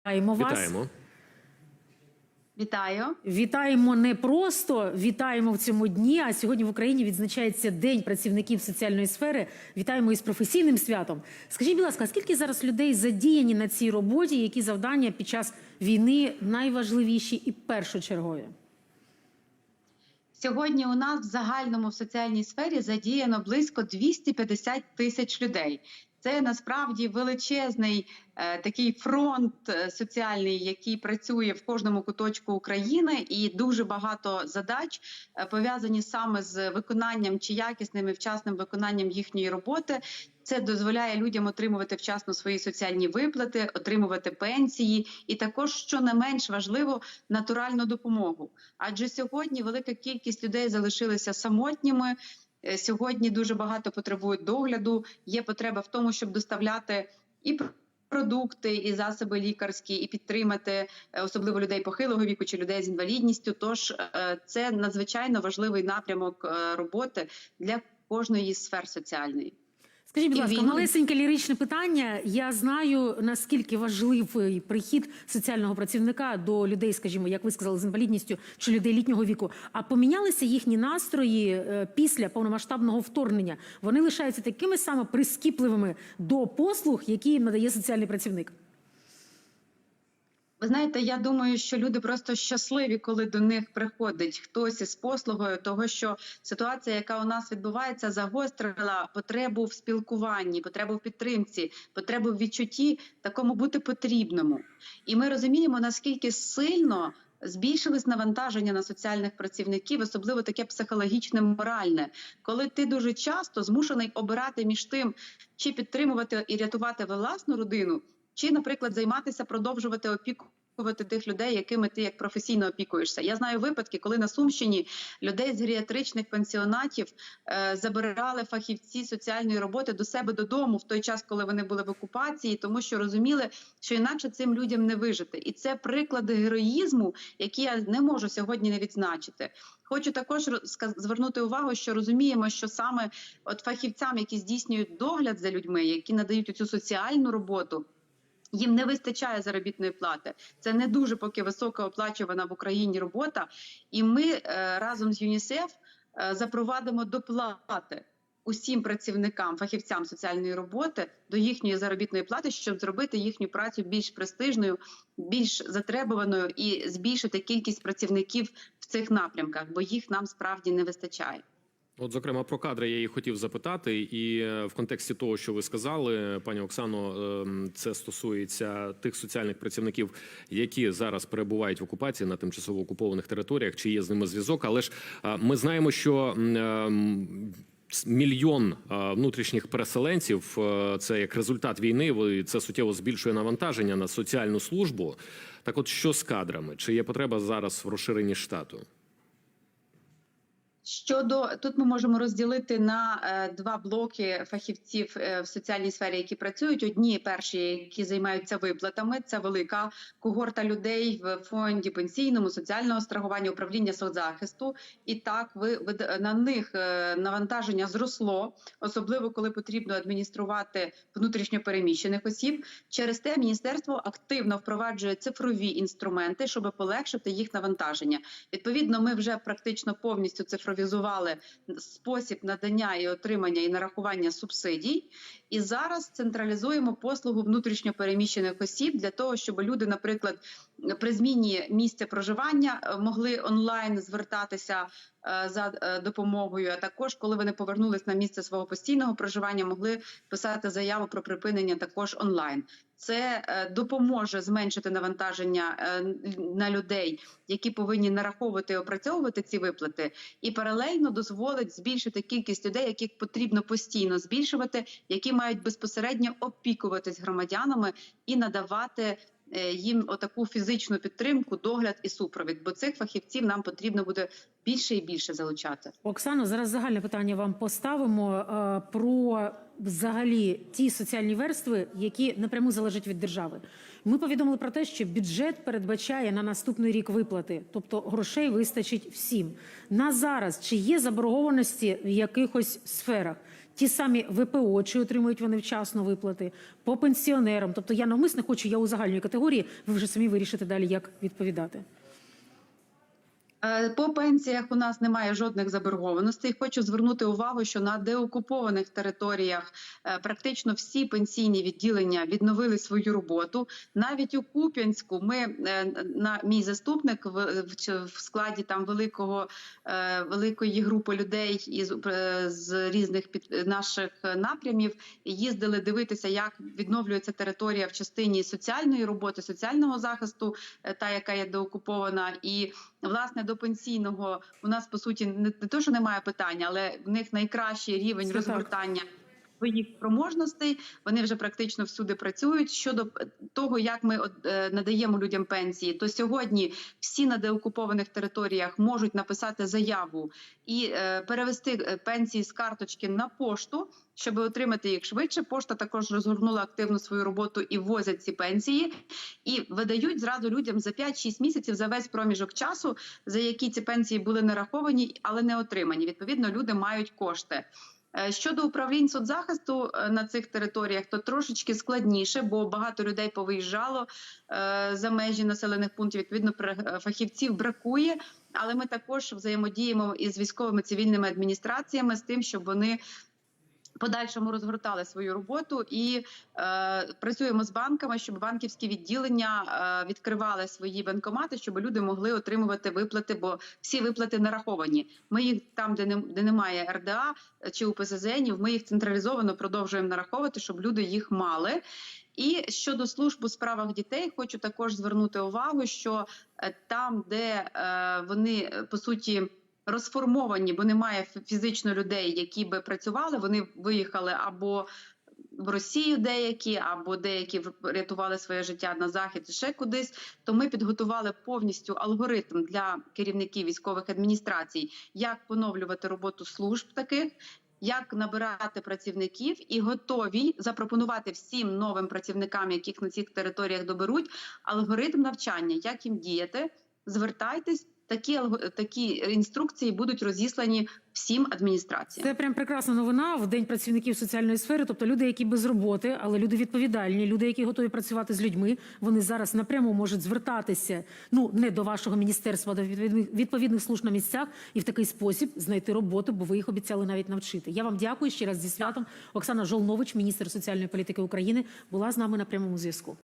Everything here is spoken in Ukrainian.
Вітаємо вас. Вітаємо. Вітаю. Вітаємо не просто вітаємо в цьому дні. А сьогодні в Україні відзначається День працівників соціальної сфери. Вітаємо із професійним святом. Скажіть, будь ласка, скільки зараз людей задіяні на цій роботі? Які завдання під час війни найважливіші і першочергові? Сьогодні у нас в загальному в соціальній сфері задіяно близько 250 тисяч людей. Це насправді величезний е, такий фронт е, соціальний, який працює в кожному куточку України, і дуже багато задач е, пов'язані саме з виконанням чи якісним і вчасним виконанням їхньої роботи. Це дозволяє людям отримувати вчасно свої соціальні виплати, отримувати пенсії, і також, що не менш важливо, натуральну допомогу. Адже сьогодні велика кількість людей залишилися самотніми. Е, Сьогодні дуже багато потребують догляду. Є потреба в тому, щоб доставляти і пр- продукти, і засоби лікарські, і підтримати е, особливо людей похилого віку чи людей з інвалідністю. Тож е, це надзвичайно важливий напрямок роботи для кожної сфер соціальної. Скажіть, будь ласка, малесеньке ліричне питання. Я знаю наскільки важливий прихід соціального працівника до людей, скажімо, як ви сказали, з інвалідністю чи людей літнього віку. А помінялися їхні настрої е, після повномасштабного вторгнення. Вони лишаються такими саме прискіпливими до послуг, які їм надає соціальний працівник. Ви знаєте, я думаю, що люди просто щасливі, коли до них приходить хтось із послугою, того що ситуація, яка у нас відбувається, загострила потребу в спілкуванні, потребу в підтримці, потребу в відчутті такому бути потрібному. І ми розуміємо, наскільки сильно. Збільшились навантаження на соціальних працівників, особливо таке психологічне, моральне, коли ти дуже часто змушений обирати між тим, чи підтримувати і рятувати власну родину, чи, наприклад, займатися, продовжувати опікувати тих людей, якими ти як професійно опікуєшся. Я знаю випадки, коли на Сумщині людей з геріатричних пансіонатів е, забирали фахівці соціальної роботи до себе додому в той час, коли вони були в окупації, тому що розуміли, що інакше цим людям не вижити. І це приклади героїзму, які я не можу сьогодні не відзначити. Хочу також звернути увагу, що розуміємо, що саме от фахівцям, які здійснюють догляд за людьми, які надають цю соціальну роботу. Їм не вистачає заробітної плати. Це не дуже поки високооплачувана в Україні робота. І ми е, разом з ЮНІСЕФ е, запровадимо доплати усім працівникам, фахівцям соціальної роботи до їхньої заробітної плати, щоб зробити їхню працю більш престижною, більш затребуваною і збільшити кількість працівників в цих напрямках, бо їх нам справді не вистачає. От, зокрема, про кадри я її хотів запитати, і е, в контексті того, що ви сказали, пані Оксано, ем, це стосується тих соціальних працівників, які зараз перебувають в окупації на тимчасово окупованих територіях, чи є з ними зв'язок. Але ж е, ми знаємо, що ем, мільйон е, внутрішніх переселенців це як результат війни. Це суттєво збільшує навантаження на соціальну службу. Так, от що з кадрами? Чи є потреба зараз в розширенні штату? Щодо тут ми можемо розділити на е, два блоки фахівців е, в соціальній сфері, які працюють. Одні перші, які займаються виплатами. Це велика когорта людей в фонді пенсійному, соціального страхування, управління соцзахисту. І так, ви, на них е, навантаження зросло, особливо коли потрібно адмініструвати внутрішньо переміщених осіб. Через те міністерство активно впроваджує цифрові інструменти, щоб полегшити їх навантаження. Відповідно, ми вже практично повністю цифровізували спосіб надання і отримання і нарахування субсидій. І зараз централізуємо послугу внутрішньо переміщених осіб для того, щоб люди, наприклад, при зміні місця проживання е, могли онлайн звертатися за е, допомогою. А також, коли вони повернулись на місце свого постійного проживання, могли писати заяву про припинення також онлайн. Це е, допоможе зменшити навантаження е, на людей, які повинні нараховувати і опрацьовувати ці виплати, і паралельно дозволить збільшити кількість людей, яких потрібно постійно збільшувати, які мають безпосередньо опікуватись громадянами і надавати е, їм отаку фізичну підтримку, догляд і супровід. Бо цих фахівців нам потрібно буде більше і більше залучати. Оксано, зараз загальне питання вам поставимо е, про взагалі ті соціальні верстви, які напряму залежать від держави. Ми повідомили про те, що бюджет передбачає на наступний рік виплати, тобто грошей вистачить всім. На зараз чи є заборгованості в якихось сферах? Ті самі ВПО, чи отримують вони вчасно виплати, по пенсіонерам. Тобто я навмисно хочу, я у загальній категорії. Ви вже самі вирішите далі, як відповідати. Е, По пенсіях у нас немає жодних заборгованостей. Хочу звернути увагу, що на деокупованих територіях е, практично всі пенсійні відділення відновили свою роботу. Навіть у Куп'янську ми е, на мій заступник в, складі там великого великої групи людей із з різних під наших напрямів їздили дивитися, як відновлюється територія в частині соціальної роботи, соціального захисту, та яка є деокупована, і власне до пенсійного у нас по суті не, не то, що немає питання, але в них найкращий рівень Це так. Своїх спроможностей вони вже практично всюди працюють. Щодо того, як ми е, надаємо людям пенсії, то сьогодні всі на деокупованих територіях можуть написати заяву і е, перевести е, пенсії з карточки на пошту, щоб отримати їх швидше. Пошта також розгорнула активно свою роботу і возять ці пенсії, і видають зразу людям за 5-6 місяців за весь проміжок часу, за які ці пенсії були нараховані, але не отримані. Відповідно, люди мають кошти. Е, Щодо управлінь соцзахисту е, на цих територіях, то трошечки складніше, бо багато людей повиїжджало е, за межі населених пунктів. Відповідно, фахівців бракує. Але ми також взаємодіємо із військовими цивільними адміністраціями з тим, щоб вони подальшому розгортали свою роботу і е, працюємо з банками, щоб банківські відділення е, відкривали свої банкомати, щоб люди могли отримувати виплати, бо всі виплати нараховані. Ми їх там, де не де немає РДА чи УПЗЗНів, ми їх централізовано продовжуємо нараховувати, щоб люди їх мали. І щодо служб у справах дітей, хочу також звернути увагу, що е, там, де е, вони е, по суті розформовані, бо немає фізично людей, які би працювали, вони виїхали або в Росію деякі, або деякі в- рятували своє життя на захід ще кудись. То ми підготували повністю алгоритм для керівників військових адміністрацій, як поновлювати роботу служб таких. Як набирати працівників і готові запропонувати всім новим працівникам, яких на цих територіях доберуть, алгоритм навчання, як їм діяти. Звертайтесь, такі такі інструкції будуть розіслані всім адміністраціям. Це прям прекрасна новина в день працівників соціальної сфери. Тобто люди, які без роботи, але люди відповідальні, люди, які готові працювати з людьми, вони зараз напряму можуть звертатися ну не до вашого міністерства, а до відповідних служб на місцях і в такий спосіб знайти роботу, бо ви їх обіцяли навіть навчити. Я вам дякую ще раз зі святом. Оксана Жолнович, міністр соціальної політики України, була з нами на прямому зв'язку.